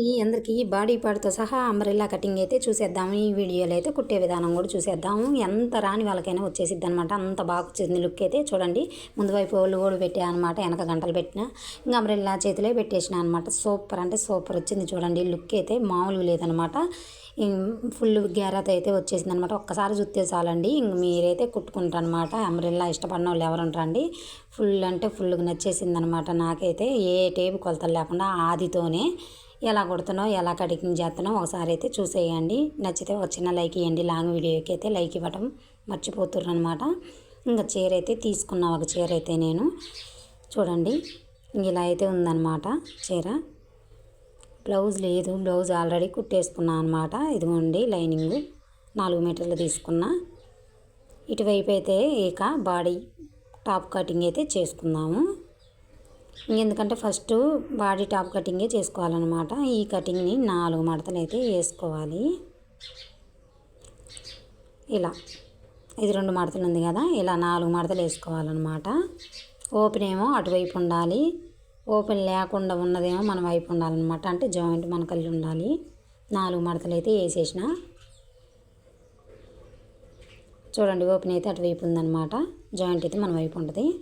అండి అందరికీ బాడీ పార్ట్తో సహా అంబ్రెల్లా కటింగ్ అయితే చూసేద్దాము. ఈ వీడియోలో అయితే కుట్టే విధానం కూడా చూసేద్దాము. ఎంత రాని వాళ్ళకైనా వచ్చేసిద్ది అనమాట అంత బాగా వచ్చింది లుక్ అయితే చూడండి. ముందు వైపు ఒళ్ళు కూడా పెట్టా అనమాట వెనక గంటలు పెట్టిన. ఇంకా అంబ్రెల్లా చేతిలో పెట్టేసిన అనమాట సూపర్ అంటే సూపర్ వచ్చింది చూడండి. లుక్ అయితే మామూలుగా లేదనమాట ఫుల్ గ్యారత్ అయితే వచ్చేసింది అనమాట ఒక్కసారి చూస్తే చాలండి. ఇంక మీరైతే కుట్టుకుంటారు అనమాట అంబ్రెల్లా ఇష్టపడిన వాళ్ళు ఎవరు ఉంటారండి? ఫుల్ అంటే ఫుల్గా నచ్చేసింది అనమాట నాకైతే. ఏ టేపు కొలతలు లేకుండా ఆదితోనే ఎలా కుడుతున్నావు ఎలా కటింగ్ చేస్తున్నావు ఒకసారి అయితే చూసేయండి. నచ్చితే ఒక చిన్న లైక్ ఇవ్వండి. లాంగ్ వీడియోకి అయితే లైక్ ఇవ్వటం మర్చిపోతున్నారు అనమాట ఇంకా చీర అయితే తీసుకున్నా ఒక చీర అయితే నేను. చూడండి ఇలా అయితే ఉందన్నమాట చీర. బ్లౌజ్ లేదు బ్లౌజ్ ఆల్రెడీ కుట్టేసుకున్నా అనమాట ఇదిగోండి లైనింగ్ నాలుగు మీటర్లు తీసుకున్నా. ఇటువైపు అయితే ఇక బాడీ టాప్ కటింగ్ అయితే చేసుకుందాము. ఎందుకంటే ఫస్ట్ బాడీ టాప్ కటింగే చేసుకోవాలన్నమాట. ఈ కటింగ్ని నాలుగు మడతలు అయితే వేసుకోవాలి. ఇలా. ఇది రెండు మడతలు ఉంది కదా ఇలా నాలుగు మడతలు వేసుకోవాలన్నమాట. ఓపెన్ ఏమో అటువైపు ఉండాలి. ఓపెన్ లేకుండా ఉన్నదేమో మన వైపు ఉండాలన్నమాట. అంటే జాయింట్ మన కలిగి ఉండాలి. నాలుగు మడతలు అయితే వేసేసిన. చూడండి ఓపెన్ అయితే అటువైపు ఉందన్నమాట. జాయింట్ అయితే మన వైపు ఉంటుంది.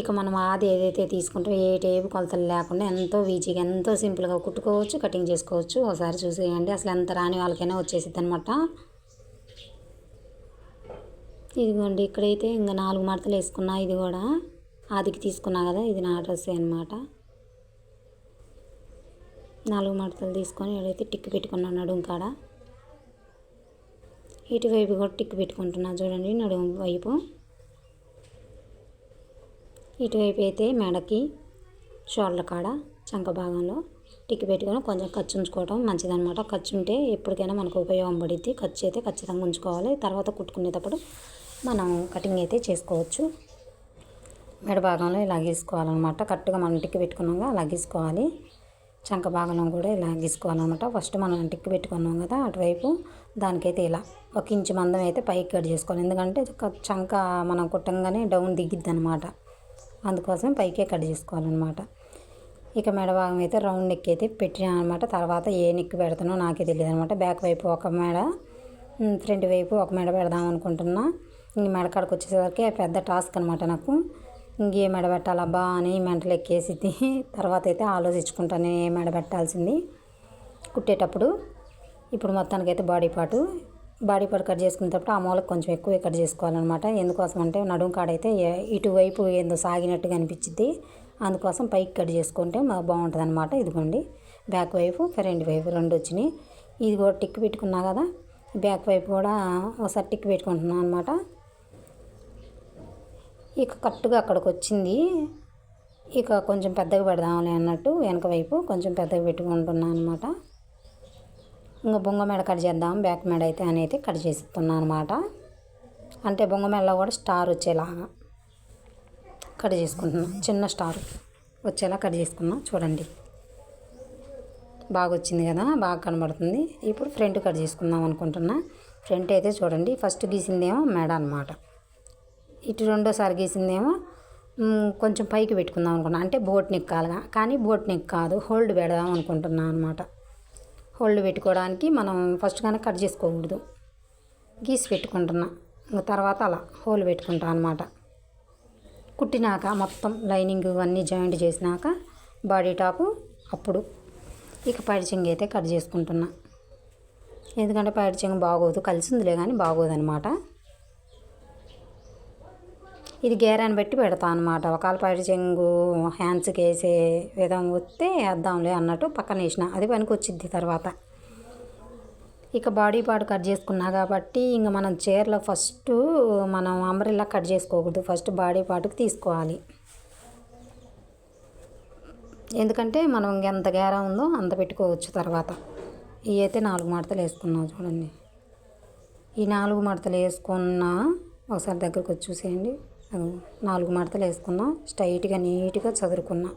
ఇక మనం ఆది ఏదైతే తీసుకుంటాం ఏ టేపు కొలతలు లేకుండా ఎంతో ఈజీగా ఎంతో సింపుల్గా కుట్టుకోవచ్చు కటింగ్ చేసుకోవచ్చు. ఒకసారి చూసేయండి. అసలు ఎంత రాని వాళ్ళకైనా వచ్చేసిద్ది అనమాట ఇదిగోండి ఇక్కడైతే ఇంకా నాలుగు మడతలు వేసుకున్నా ఇది కూడా. ఆదికి తీసుకున్నా కదా ఇది నా డ్రెస్ అనమాట నాలుగు మడతలు తీసుకొని ఏడైతే టిక్ పెట్టుకున్నాను నడుము కాడ. ఇటువైపు కూడా టిక్ పెట్టుకుంటున్నా. చూడండి నడుము వైపు. ఇటువైపు అయితే మెడకి షోల్డర్ కాడ చంక భాగంలో టిక్కి పెట్టుకొని కొంచెం ఖర్చు ఉంచుకోవడం మంచిదనమాట ఖర్చు ఉంటే ఎప్పటికైనా మనకు ఉపయోగం పడిద్ది. ఖర్చు అయితే ఖచ్చితంగా ఉంచుకోవాలి. తర్వాత కుట్టుకునేటప్పుడు మనం కటింగ్ అయితే చేసుకోవచ్చు. మెడ భాగంలో ఇలా గీసుకోవాలన్నమాట. కరెక్ట్గా మనం టిక్కి పెట్టుకున్నాగా అలా గీసుకోవాలి. చంక భాగంలో కూడా ఇలా గీసుకోవాలన్నమాట. ఫస్ట్ మనం టిక్కి పెట్టుకున్నాం కదా అటువైపు దానికైతే ఇలా ఒక ఇంచు మందం అయితే పైకి కట్ చేసుకోవాలి. ఎందుకంటే చంక మనం కుట్టంగానే డౌన్ దిగిద్ది అనమాట అందుకోసం పైకే కట్ చేసుకోవాలన్నమాట. ఇక మెడ భాగం అయితే రౌండ్ నెక్ అయితే పెట్టినా అనమాట తర్వాత ఏ నెక్ పెడతానో నాకే తెలియదు అనమాట బ్యాక్ వైపు ఒక మెడ ఫ్రంట్ వైపు ఒక మెడ పెడదాం అనుకుంటున్నా. ఇంక మెడ కాడకు వచ్చేసరికి పెద్ద టాస్క్ అనమాట నాకు. ఇంకే మెడ పెట్టాలబ్బా అని మెంటలు ఎక్కేసింది తర్వాత అయితే ఆలోచించుకుంటాను ఏ మెడ పెట్టాల్సింది. కుట్టేటప్పుడు ఇప్పుడు మొత్తానికైతే body part body part cut చేసుకునేటప్పుడు ఆ మూలకు కొంచెం ఎక్కువ కట్ చేసుకోవాలన్నమాట. ఎందుకోసం అంటే నడుము కాడైతే ఇటువైపు ఏందో సాగినట్టుగా అనిపించింది అందుకోసం పైకి కట్ చేసుకుంటే మాకు బాగుంటుంది అనమాట ఇదిగోండి. బ్యాక్ వైపు ఫ్రంట్ వైపు రెండు వచ్చినాయి. ఇది కూడా టిక్ పెట్టుకున్నా కదా బ్యాక్ వైపు కూడా ఒకసారి టిక్ పెట్టుకుంటున్నాను అనమాట ఇక కరెక్ట్గా అక్కడికి వచ్చింది. ఇక కొంచెం పెద్దగా పెడదాంలే అన్నట్టు వెనక వైపు కొంచెం పెద్దగా పెట్టుకుంటున్నాను అనమాట ఇంకా బొంగ మెడ కట్ చేద్దాం బ్యాక్ మెడ అయితే అనేది కట్ చేస్తున్నాను అనమాట అంటే బొంగ మెడలో కూడా స్టార్ వచ్చేలాగా కట్ చేసుకుంటున్నాం. చిన్న స్టార్ వచ్చేలా కట్ చేసుకున్నాం. చూడండి. బాగా వచ్చింది కదా బాగా కనబడుతుంది. ఇప్పుడు ఫ్రంట్ కట్ చేసుకుందాం అనుకుంటున్నా. ఫ్రంట్ అయితే చూడండి ఫస్ట్ గీసిందేమో మెడ అనమాట ఇటు రెండోసారి గీసిందేమో కొంచెం పైకి పెట్టుకుందాం అనుకున్నా. అంటే బోట్ నెక్ కాలుగా కానీ బోట్ నెక్ కాదు హోల్డ్ పెడదాం అనుకుంటున్నాను అనమాట హోల్డ్ పెట్టుకోవడానికి మనం ఫస్ట్ కానీ కట్ చేసుకోకూడదు. గీసి పెట్టుకుంటున్నా. ఇంకా తర్వాత అలా హోల్ పెట్టుకుంటాం అనమాట కుట్టినాక మొత్తం లైనింగ్ అన్నీ జాయింట్ చేసినాక బాడీ టాపు అప్పుడు ఇక పైడిచింగ్ అయితే కట్ చేసుకుంటున్నా. ఎందుకంటే పైడిచింగ్ బాగోదు కలిసిందిలే కానీ బాగోదు అనమాట ఇది గేరాన్ని బట్టి పెడతా అనమాట ఒకవేళ పైడి చెంగు హ్యాండ్స్కి వేసే విధం వస్తే వేద్దాంలే అన్నట్టు పక్కన వేసిన. అది పనికి వచ్చింది తర్వాత. ఇక బాడీ పార్ట్ కట్ చేసుకున్నా కాబట్టి ఇంక మనం చీరలో ఫస్ట్ మనం అంబ్రెల్లా కట్ చేసుకోకూడదు. ఫస్ట్ బాడీ పార్ట్కి తీసుకోవాలి. ఎందుకంటే మనం ఎంత గేరా ఉందో అంత పెట్టుకోవచ్చు తర్వాత. ఇవి అయితే నాలుగు మడతలు వేసుకున్నాం చూడండి. ఈ నాలుగు మడతలు వేసుకున్న ఒకసారి దగ్గరకు వచ్చి చూసేయండి. నాలుగు మడతలు వేసుకున్నా స్ట్రైట్గా నీట్గా చదురుకున్నా.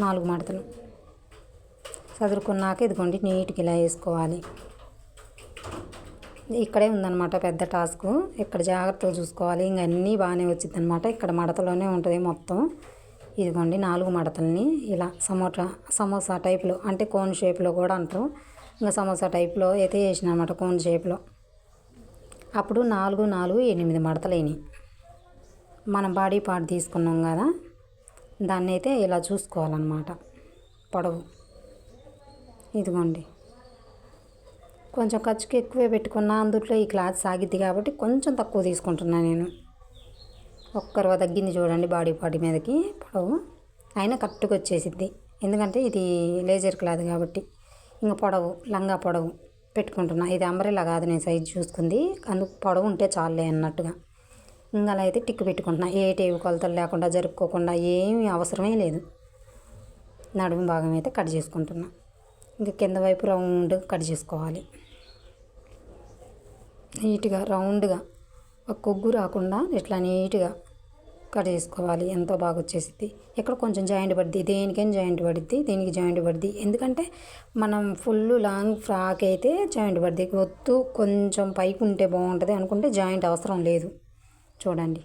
నాలుగు మడతలు. చదురుకున్నాక ఇదిగోండి నీట్గా ఇలా వేసుకోవాలి. ఇక్కడే ఉందన్నమాట పెద్ద టాస్క్. ఇక్కడ జాగ్రత్తగా చూసుకోవాలి. ఇంక అన్నీ బాగానే వచ్చింది అనమాట ఇక్కడ మడతలోనే ఉంటుంది మొత్తం. ఇదిగోండి నాలుగు మడతల్ని ఇలా సమోసా సమోసా టైప్లో అంటే కోన్ షేప్లో కూడా అంటారు. ఇంకా సమోసా టైప్లో అయితే వేసిన అనమాట కోన్ షేప్లో. అప్పుడు నాలుగు నాలుగు ఎనిమిది మడతలు అయినాయి మనం బాడీ పార్ట్ తీసుకున్నాం కదా దాన్ని అయితే ఇలా చూసుకోవాలన్నమాట. పొడవు. ఇదిగోండి. కొంచెం ఖర్చుకి ఎక్కువే పెట్టుకున్నా అందుట్లో ఈ క్లాత్ సాగిద్ది కాబట్టి కొంచెం తక్కువ తీసుకుంటున్నా నేను. ఒక్కరు తగ్గింది చూడండి బాడీ పార్ట్ మీదకి పొడవు. అయినా కరెక్ట్గా వచ్చేసిద్ది ఎందుకంటే ఇది లేజర్ క్లాత్ కాబట్టి. ఇంకా పొడవు లంగా పొడవు. పెట్టుకుంటున్నా. ఇది అంబ్రెలా కాదు నేను సైజ్ చూసుకుంది. అందుకు పొడవు ఉంటే చాలే అన్నట్టుగా. ఇంకా అలా అయితే టిక్కు పెట్టుకుంటున్నా. ఏ టేవి కొలతలు లేకుండా జరుపుకోకుండా ఏమీ అవసరమే లేదు. నడుము భాగం అయితే కట్ చేసుకుంటున్నా. ఇంకా కింద వైపు రౌండ్ కట్ చేసుకోవాలి. నీట్గా రౌండ్గా ఒక కొగ్గు రాకుండా ఇట్లా నీట్గా కట్ చేసుకోవాలి ఎంతో బాగా వచ్చేసింది ఇక్కడ కొంచెం జాయింట్ పడుద్ది. దేనికైనా జాయింట్ పడుద్ది. దీనికి జాయింట్ పడుద్ది. ఎందుకంటే మనం ఫుల్ లాంగ్ ఫ్రాక్ అయితే జాయింట్ పడుద్ది. ఒత్తు కొంచెం పైకి ఉంటే బాగుంటుంది అనుకుంటే జాయింట్ అవసరం లేదు. చూడండి.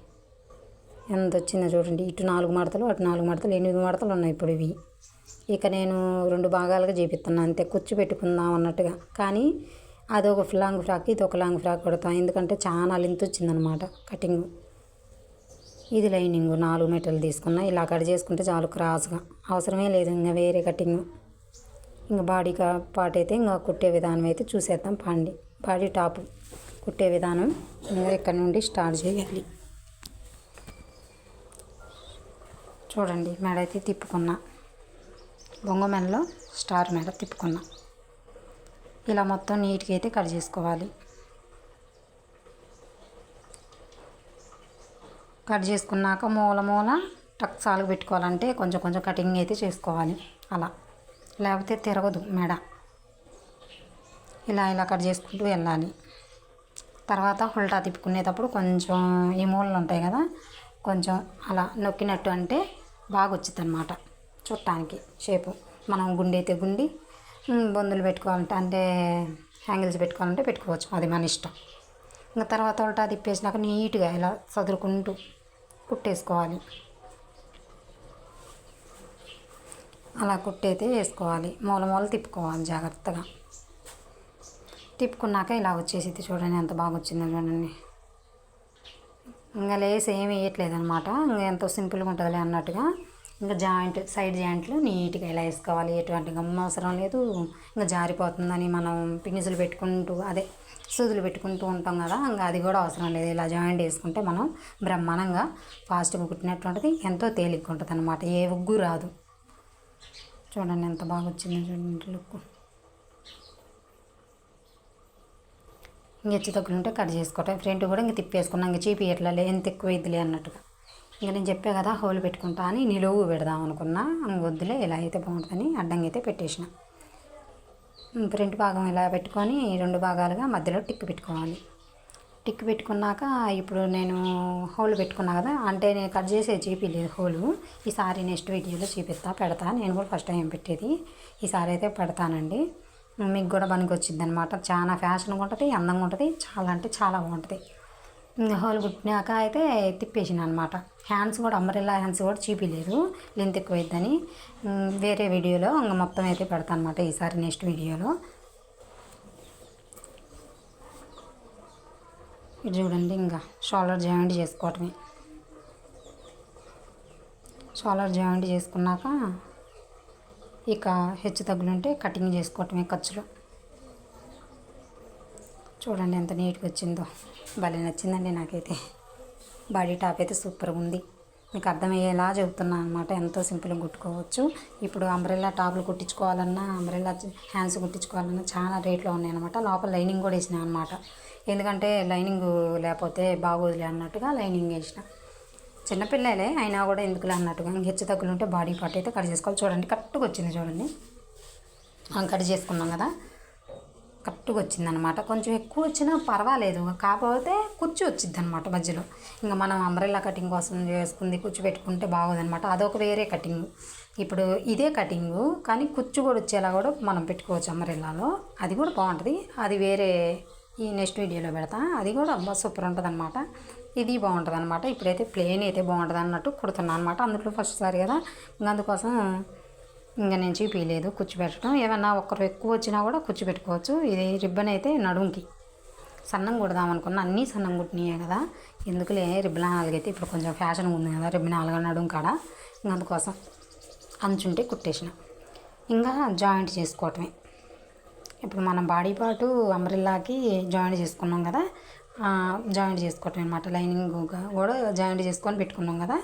ఎంత వచ్చిందో చూడండి. ఇటు నాలుగు మడతలు అటు నాలుగు మడతలు ఎనిమిది మడతలు ఉన్నాయి ఇప్పుడు ఇవి. ఇక నేను రెండు భాగాలుగా చేపిస్తున్నాను అంతే. కుచ్చు పెట్టుకుందాం అన్నట్టుగా. కానీ అదొక లాంగ్ ఫ్రాక్ ఇది ఒక లాంగ్ ఫ్రాక్ కొడతాను ఎందుకంటే చాలా లెంత్ వచ్చిందనమాట కటింగ్. ఇది లైనింగ్ నాలుగు మీటర్లు తీసుకున్నా. ఇలా కట్ చేసుకుంటే చాలు క్రాస్గా. అవసరమే లేదు ఇంకా వేరే కటింగ్. ఇంకా బాడీ పార్ట్ అయితే ఇంకా కుట్టే విధానం అయితే చూసేద్దాం పండి. బాడీ టాప్ కుట్టే విధానం ఇంకా ఇక్కడ నుండి స్టార్ట్ చేయాలి. చూడండి మెడ అయితే తిప్పుకున్నా. బొంగ మెడలో స్టార్ మెడ తిప్పుకున్నా. ఇలా మొత్తం నీట్గా అయితే కట్ చేసుకోవాలి. కట్ చేసుకున్నాక మూల మూల టక్ సాలుగు పెట్టుకోవాలంటే కొంచెం కొంచెం కటింగ్ అయితే చేసుకోవాలి. అలా. లేకపోతే తిరగదు మెడ. ఇలా ఇలా కట్ చేసుకుంటూ వెళ్ళాలి. తర్వాత హుల్టా తిప్పుకునేటప్పుడు కొంచెం ఈ మూలలు ఉంటాయి కదా కొంచెం అలా నొక్కినట్టు అంటే బాగా వచ్చింది అనమాట చుట్టానికి షేపు. మనం గుండె అయితే గుండి బొందులు పెట్టుకోవాలంటే అంటే హ్యాంగిల్స్ పెట్టుకోవాలంటే పెట్టుకోవచ్చు. అది మన ఇష్టం. ఇంకా తర్వాత ఉల్టా తిప్పేసినాక నీట్గా ఇలా చదురుకుంటూ కుట్టేసుకోవాలి. అలా కుట్టయితే వేసుకోవాలి. మూల మూల తిప్పుకోవాలి జాగ్రత్తగా. తిప్పుకున్నాక ఇలా వచ్చేసింది చూడండి ఎంత బాగా వచ్చిందో చూడండి. ఇంకా లేస్ ఏమి వేయట్లేదు అనమాట ఇంకా ఎంతో సింపుల్గా ఉంటుందిలే అన్నట్టుగా. ఇంకా జాయింట్ సైడ్ జాయింట్లు నీట్గా ఇలా వేసుకోవాలి. ఎటువంటి గమ్మ అవసరం లేదు. ఇంకా జారిపోతుందని మనం పిన్నిసులు పెట్టుకుంటూ అదే సూదులు పెట్టుకుంటూ ఉంటాం కదా ఇంకా అది కూడా అవసరం లేదు. ఇలా జాయింట్ చేసుకుంటే మనం బ్రహ్మాండంగా ఫాస్ట్గా కుట్టినట్టు ఉంటుంది ఎంతో తేలిగ్గా ఉంటుంది అనమాట ఏ ఉగ్గు రాదు. చూడండి ఎంత బాగా వచ్చిందో చూడండి లుక్. ఇంక హెచ్చు తగ్గులు ఉంటే కట్ చేసుకోవటం. ఫ్రంట్ కూడా ఇంక తిప్పేసుకున్నాం. ఇంక చీపి ఎట్లా ఎంత ఎక్కువ ఇద్దిలే అన్నట్టుగా. ఇంక నేను చెప్పే కదా హోల్ పెట్టుకుంటా అని నిలువు పెడదాం అనుకున్నా. ఇంక వద్దులే ఇలా అయితే బాగుంటుందని అడ్డంగా అయితే పెట్టేసిన. ఫ్రంట్ భాగం ఇలా పెట్టుకొని రెండు భాగాలుగా మధ్యలో టిక్ పెట్టుకోవాలి. టిక్ పెట్టుకున్నాక ఇప్పుడు నేను హోల్ పెట్టుకున్నా కదా అంటే నేను కట్ చేసే చూపించలేదు హోలు. ఈసారి నెక్స్ట్ వీడియోలో చూపిస్తా పెడతా. నేను కూడా ఫస్ట్ టైం పెట్టేది. ఈసారి అయితే పెడతానండి. మీకు కూడా పనికి వచ్చింది అనమాట చాలా ఫ్యాషన్గా ఉంటుంది అందంగా ఉంటుంది చాలా అంటే చాలా బాగుంటుంది. ఇంకా హోల్ కుట్టినాక అయితే తిప్పేసిన అనమాట హ్యాండ్స్ కూడా అంబరెల్లా హ్యాండ్స్ కూడా చూపించలేదు లెంత్ ఎక్కువ వేరే వీడియోలో ఇంకా మొత్తం అయితే పెడతాను అనమాట ఈసారి నెక్స్ట్ వీడియోలో. ఇది చూడండి ఇంకా షోల్డర్ జాయింట్ చేసుకోవటమే. షోల్డర్ జాయింట్ చేసుకున్నాక ఇక హెచ్చు తగ్గులుంటే కటింగ్ చేసుకోవటమే ఖర్చులు. చూడండి ఎంత నీట్గా వచ్చిందో. భలే నచ్చిందండి నాకైతే. బాడీ టాప్ అయితే సూపర్గా ఉంది. మీకు అర్థమయ్యేలా చెబుతున్నాను అనమాట ఎంతో సింపుల్గా కుట్టుకోవచ్చు. ఇప్పుడు అంబ్రెల్లా టాపులు కుట్టించుకోవాలన్నా అంబ్రెల్లా హ్యాండ్స్ కుట్టించుకోవాలన్నా చాలా రేట్లో ఉన్నాయి అనమాట లోపల లైనింగ్ కూడా వేసిన అనమాట ఎందుకంటే లైనింగ్ లేకపోతే బాగోదులే అన్నట్టుగా లైనింగ్ వేసిన. చిన్నపిల్లలే అయినా కూడా ఎందుకులే అన్నట్టుగా. హెచ్చు తగ్గులు ఉంటే బాడీ పార్ట్ అయితే కట్ చేసుకోవాలి. చూడండి కరెక్ట్గా వచ్చింది చూడండి. మనం కట్ చేసుకున్నాం కదా. కరెక్ట్గా వచ్చిందనమాట కొంచెం ఎక్కువ వచ్చినా పర్వాలేదు. కాకపోతే కుర్చీ వచ్చింది అనమాట మధ్యలో. ఇంకా మనం అంబ్రెల్లా కటింగ్ కోసం చేసుకుంది కుర్చీ పెట్టుకుంటే బాగోదన్నమాట. అదొక వేరే కటింగ్. ఇప్పుడు ఇదే కటింగు కానీ కుచ్చు కూడా వచ్చేలా కూడా మనం పెట్టుకోవచ్చు అంబ్రెల్లాలో. అది కూడా బాగుంటుంది. అది వేరే ఈ నెక్స్ట్ వీడియోలో పెడతా. అది కూడా అబ్బా సూపర్ ఉంటుంది అనమాట ఇది బాగుంటుంది అనమాట ఇప్పుడైతే ప్లేన్ అయితే బాగుంటుంది అన్నట్టు కుడుతున్నాను అనమాట అందులో ఫస్ట్ సారి కదా. అందుకోసం ఇంకా నేను చూపించలేదు కూర్చోబెట్టడం. ఏమన్నా ఒకరు ఎక్కువ వచ్చినా కూడా కూర్చోబెట్టుకోవచ్చు. ఇది రిబ్బన్ అయితే నడుంకి. సన్నం కుడదాం అనుకున్నా అన్నీ సన్నం కుట్టినాయే కదా. ఎందుకులే? రిబ్బన్ నాలుగైతే ఇప్పుడు కొంచెం ఫ్యాషన్ ఉంది కదా. రిబ్బన్ నాలుగు నడుం కాడ. ఇంకా అందుకోసం అంచుంటే కుట్టేసిన. ఇంకా జాయింట్ చేసుకోవటమే. ఇప్పుడు మనం బాడీ పార్టు అంబ్రిల్లాకి జాయింట్ చేసుకున్నాం కదా. జాయింట్ చేసుకోవటం అనమాట లైనింగ్ కూడా జాయింట్ చేసుకొని పెట్టుకున్నాం కదా.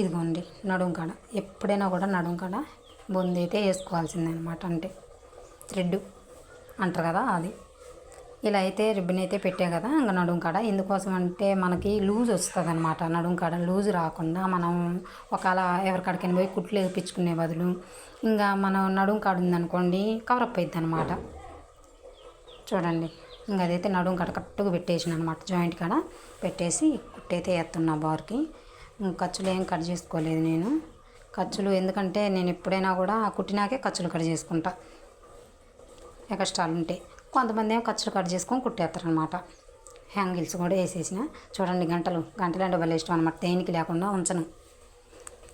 ఇదిగోండి నడుం కాడ. ఎప్పుడైనా కూడా నడుం కాడ బొంది అయితే వేసుకోవాల్సిందే అనమాట అంటే థ్రెడ్ అంటారు కదా అది. ఇలా అయితే రిబ్బన్ అయితే పెట్టాం కదా ఇంకా నడుం కాడ. ఎందుకోసం అంటే మనకి లూజ్ వస్తుంది అనమాట నడుం కాడ లూజ్ రాకుండా మనం ఒకవేళ ఎవరికాడికైనా పోయి కుట్లు వేపించుకునే బదులు ఇంకా మనం నడుం కాడ ఉందనుకోండి కవరప్ అవుతుంది అనమాట చూడండి. ఇంకా అదైతే నడుం కాడ కరెక్ట్గా పెట్టేసిన అనమాట జాయింట్ కాడ పెట్టేసి కుట్టైతే వేస్తున్నా బార్కి. ఖర్చులు ఏం కట్ చేసుకోలేదు నేను. ఖర్చులు. ఎందుకంటే నేను ఎప్పుడైనా కూడా కుట్టినాకే ఖర్చులు కట్ చేసుకుంటా. ఎక్స్ట్రాలు ఉంటాయి కొంతమంది ఏమో ఖర్చులు కట్ చేసుకొని కుట్టేస్తారనమాట హ్యాంగిల్స్ కూడా వేసేసిన. చూడండి గంటలు. గంటలు అంటే భలే ఇష్టం అనమాట దేనికి లేకుండా ఉంచను.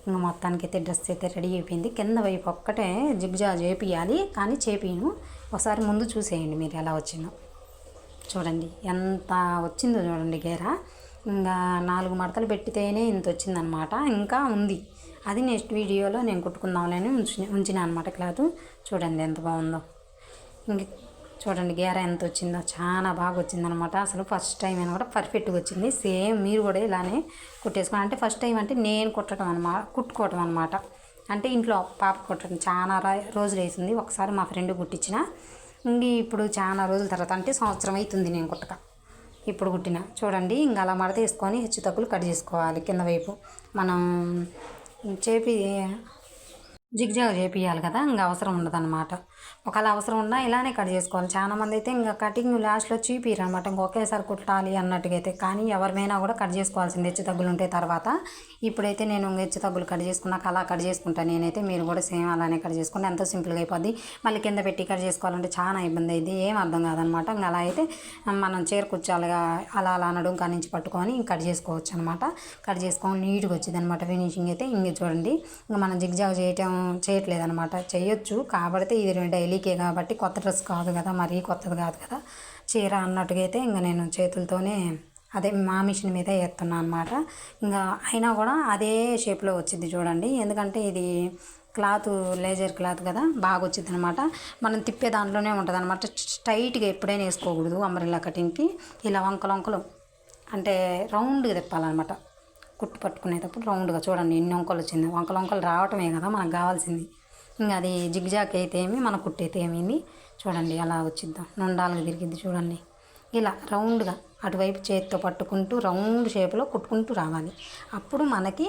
ఇంకా మొత్తానికి అయితే డ్రెస్ అయితే రెడీ అయిపోయింది. కింద వైపు ఒక్కటే జిగ్జా చేపియాలి కానీ చేపియను ఒకసారి ముందు చూసేయండి మీరు ఎలా వచ్చిందో. చూడండి ఎంత వచ్చిందో చూడండి గేర. ఇంకా నాలుగు మడతలు పెట్టితేనే ఇంత వచ్చిందనమాట ఇంకా ఉంది. అది నెక్స్ట్ వీడియోలో నేను కుట్టుకుందాంలేని ఉంచి ఉంచిన అనమాట క్లాత్. చూడండి ఎంత బాగుందో. ఇంక చూడండి గేర ఎంత వచ్చిందో. చాలా బాగా వచ్చిందనమాట అసలు ఫస్ట్ టైం అయినా కూడా పర్ఫెక్ట్గా వచ్చింది. సేమ్ మీరు కూడా ఇలానే కుట్టేసుకోండి. అంటే ఫస్ట్ టైం అంటే నేను కుట్టడం అనమాట కుట్టుకోవటం అనమాట అంటే ఇంట్లో పాప కుట్టడం చాలా రోజులు వేసింది. ఒకసారి మా ఫ్రెండ్ కుట్టించిన. ఇంక ఇప్పుడు చాలా రోజుల తర్వాత అంటే సంవత్సరం అవుతుంది నేను కుట్టక. ఇప్పుడు కుట్టిన. చూడండి ఇంకా అలా మడత వేసుకొని హెచ్చు తగ్గులు కట్ చేసుకోవాలి కింద వైపు. మనం చేపి జిగ్జాగ్ చేపియాలి కదా ఇంకా అవసరం ఉండదన్నమాట. ఒకవేళ అవసరం ఉన్నా ఇలానే కట్ చేసుకోవాలి. చాలా మంది అయితే ఇంకా కటింగ్ లాస్ట్లో చూపిరు అనమాట ఇంకొకేసారి కుట్టాలి అన్నట్టుగా అయితే కానీ ఎవరిమైనా కూడా కట్ చేసుకోవాల్సింది హెచ్చు తగ్గులు ఉంటే తర్వాత. ఇప్పుడైతే నేను ఇంకా హెచ్చు తగ్గులు కట్ చేసుకున్నాక అలా కట్ చేసుకుంటాను నేనైతే మీరు కూడా సేమ్ అలానే కట్ చేసుకుంటే ఎంతో సింపుల్గా అయిపోద్ది. మళ్ళీ కింద పెట్టి కట్ చేసుకోవాలంటే చాలా ఇబ్బంది అయింది ఏం అర్థం కాదనమాట ఇంకా అలా అయితే మనం చీర అలా అలా అనడం కాడ నుంచి పట్టుకొని కట్ చేసుకోవచ్చు అనమాట కట్ చేసుకొని నీట్గా వచ్చింది అనమాట ఫినిషింగ్ అయితే ఇంక చూడండి. ఇంకా మనం జిగ్జాగ్ చేయటం చేయట్లేదు అనమాట చేయొచ్చు. కాబట్టి ఇది రెండు డైలీకే కాబట్టి కొత్త డ్రెస్ కాదు కదా మరీ కొత్తది కాదు కదా. చీర అన్నట్టుగా అయితే ఇంకా నేను చేతులతోనే అదే మా మిషన్ మీద వేస్తున్నా అనమాట ఇంకా అయినా కూడా అదే షేప్లో వచ్చింది చూడండి. ఎందుకంటే ఇది క్లాత్ లేజర్ క్లాత్ కదా బాగా వచ్చింది అనమాట మనం తిప్పే దాంట్లోనే ఉంటుంది అనమాట స్ట్రైట్గా ఎప్పుడైనా వేసుకోకూడదు అంబ్రెల్లా కటింగ్కి. ఇలా వంకలు వంకలు అంటే రౌండ్గా తిప్పాలన్నమాట. కుట్టు పట్టుకునేటప్పుడు రౌండ్గా. చూడండి ఎన్ని వంకలు వచ్చింది. వంకలు వంకలు రావటమే కదా మనకు కావాల్సింది. ఇంకా అది జిగ్జాక్ అయితే ఏమి మన కుట్టు అయితే ఏమైంది? చూడండి అలా వచ్చిద్దాం. నుండాలుగా తిరిగిద్ది చూడండి. ఇలా రౌండ్గా అటువైపు చేతితో పట్టుకుంటూ రౌండ్ షేప్లో కుట్టుకుంటూ రావాలి. అప్పుడు మనకి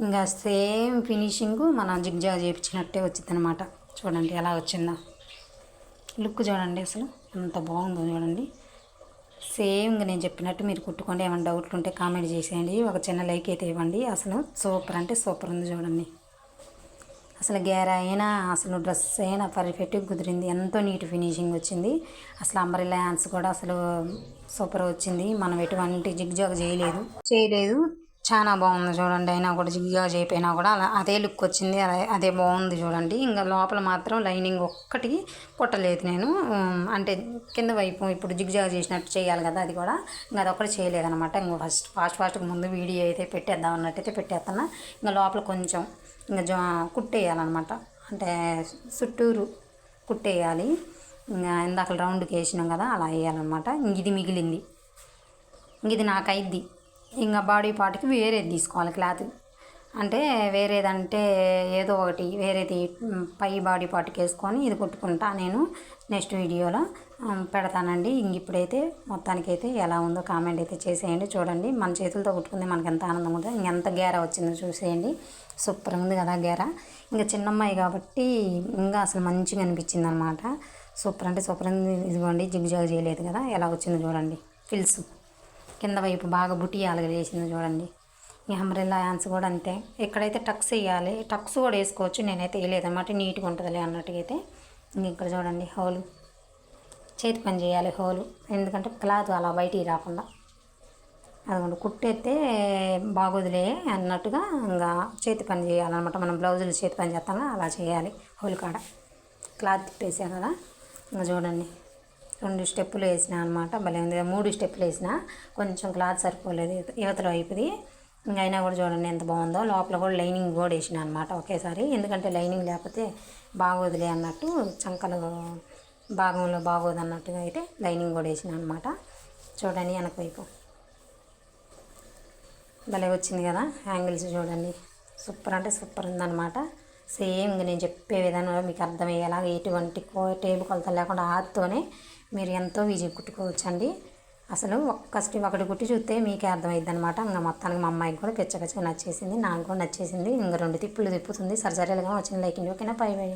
ఇంకా సేమ్ ఫినిషింగ్ మనం జిగ్జాగ్ చేయించినట్టే వచ్చింది అనమాట చూడండి ఎలా వచ్చిందో? లుక్ చూడండి అసలు ఎంత బాగుందో చూడండి. సేమ్గా నేను చెప్పినట్టు మీరు కుట్టుకోండి ఏమైనా డౌట్లు ఉంటే కామెంట్ చేసేయండి. ఒక చిన్న లైక్ అయితే ఇవ్వండి. అసలు సూపర్ అంటే సూపర్ ఉంది చూడండి. అసలు గేర అయినా అసలు డ్రెస్ అయినా పర్ఫెక్ట్గా కుదిరింది. ఎంతో నీట్ ఫినిషింగ్ వచ్చింది. అసలు అంబరిలా హ్యాండ్స్ కూడా అసలు సూపర్ వచ్చింది. మనం ఎటువంటి జిగ్జాగ్ చేయలేదు. చేయలేదు. చాలా బాగుంది చూడండి. అయినా కూడా జిగ్గా చేయకపోయినా కూడా అలా అదే లుక్ వచ్చింది. అదే అదే బాగుంది చూడండి. ఇంకా లోపల మాత్రం లైనింగ్ ఒక్కటి కుట్టలేదు నేను. అంటే కింద వైపు ఇప్పుడు జిగ్జాగ్ చేసినట్టు చేయాలి కదా అది కూడా. ఇంకా అదొక్కటి చేయలేదనమాట ఇంకా ఫస్ట్ ఫాస్ట్ ఫాస్ట్గా ముందు వీడియో అయితే పెట్టేద్దాం అన్నట్టయితే పెట్టేస్తున్నా. ఇంకా లోపల కొంచెం ఇంకా జా కుట్టేయాలన్నమాట. అంటే చుట్టూరు కుట్టేయాలి. ఇంకా ఇందాక రౌండ్కి వేసినాం కదా అలా వేయాలన్నమాట. ఇంక ఇది మిగిలింది. ఇంక ఇది నాకు అయిద్ది ఇంకా బాడీ పార్ట్కి వేరేది తీసుకోవాలి క్లాత్ అంటే వేరేదంటే ఏదో ఒకటి వేరేది పై బాడీ పార్ట్కి వేసుకొని ఇది కుట్టుకుంటా నేను నెక్స్ట్ వీడియోలో పెడతానండి. ఇంక ఇప్పుడైతే మొత్తానికైతే ఎలా ఉందో కామెంట్ అయితే చేసేయండి. చూడండి మన చేతులతో కుట్టుకుంది మనకి ఎంత ఆనందం ఉందో ఇంకెంత గేర వచ్చిందో చూసేయండి. సూపర్ ఉంది కదా గేర ఇంకా చిన్నమ్మాయి కాబట్టి ఇంకా అసలు మంచిగా అనిపించింది అనమాట సూపర్ అంటే సూపర్ ఉంది. ఇదిగోండి జిగ్జాగ్ చేయలేదు కదా ఎలా వచ్చిందో చూడండి. ఫిల్స్ కింద వైపు బాగా బుటియాలుగా చేసిందో చూడండి. ఈ అంబ్రెల్లా హ్యాండ్స్ కూడా అంతే. ఎక్కడైతే టక్స్ వేయాలి టక్స్ కూడా వేసుకోవచ్చు. నేనైతే వేయలేదన్నమాట నీట్గా ఉంటుందిలే అన్నట్టుగా అయితే ఇక్కడ చూడండి హోలు. చేతి పని చేయాలి హోలు. ఎందుకంటే క్లాత్ అలా బయటికి రాకుండా. అదిగోండి కుట్టేస్తే బాగోదులే అన్నట్టుగా ఇంకా చేతి పని చేయాలన్నమాట. మనం బ్లౌజులు చేతి పని చేస్తామో అలా చేయాలి హోల్ కాడ. క్లాత్ తిప్పేసా కదా. ఇంకా చూడండి రెండు స్టెప్పులు వేసిన అనమాట. భలే ఉంది మూడు స్టెప్పులు వేసిన కొంచెం క్లాత్ సరిపోలేదు. యువతలో అయిపోయింది ఇంకా అయినా కూడా చూడండి ఎంత బాగుందో. లోపల కూడా లైనింగ్ కూడా వేసిన అనమాట ఒకేసారి. ఎందుకంటే లైనింగ్ లేకపోతే బాగోదులే అన్నట్టు చంకలు భాగంలో బాగోదు అన్నట్టుగా అయితే లైనింగ్ కూడా వేసిన అనమాట చూడండి వెనక వైపు. భలే వచ్చింది కదా యాంగిల్స్ చూడండి. సూపర్ అంటే సూపర్ ఉందన్నమాట. సేమ్ నేను చెప్పే విధానంలో మీకు అర్థమయ్యేలాగా ఎటువంటి కో టేబుల్ కొలత లేకుండా ఆత్తోనే మీరు ఎంతో ఈజీ కుట్టుకోవచ్చండి. అసలు ఒక్క ఒకటి కుట్టి చూస్తే మీకే అర్థమైద్ది అనమాట ఇంకా మొత్తానికి మా అమ్మాయికి కూడా పిచ్చకచ్చగా నచ్చేసింది నాకు కూడా నచ్చేసింది. ఇంకా రెండు తిప్పులు తిప్పుతుంది సరిసరిలుగా వచ్చిన లైకింగ్ ఓకేనా పై పై